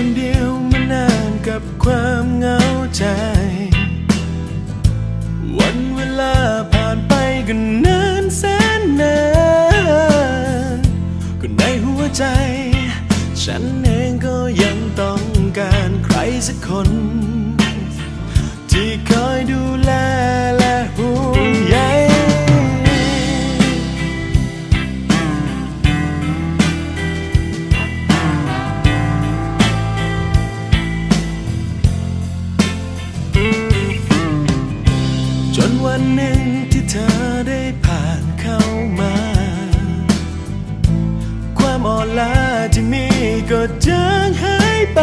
คนเดียวมานานกับความเหงาใจ วันเวลาผ่านไปกันนานแสนนานก็ในหัวใจ ฉันเองก็ยังต้องการใครสักคน จางหายไป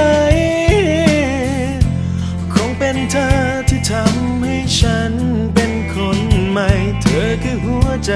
คงเป็นเธอที่ทำให้ฉันเป็นคนใหม่ เธอคือหัวใจ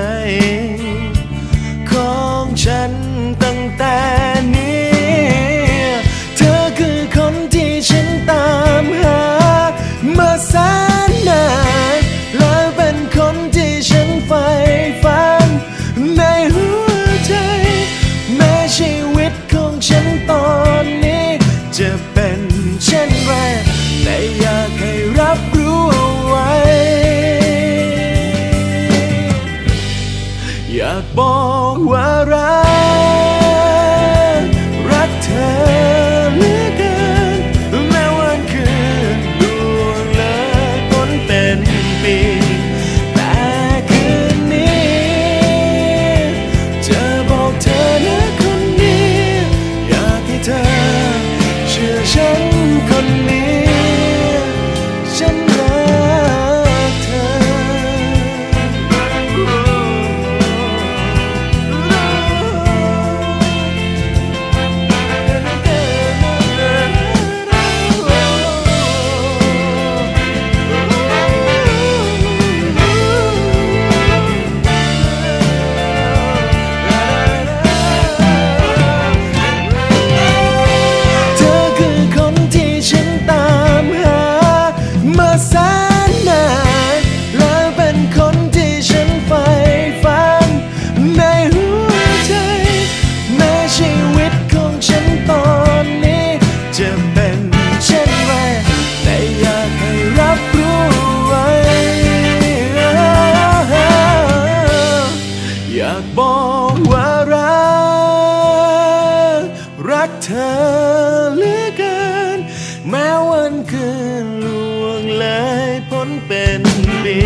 บอกว่ารัก รักเธอเหลือเกิน แม้วันคืนล่วงเลยพ้นเป็นปี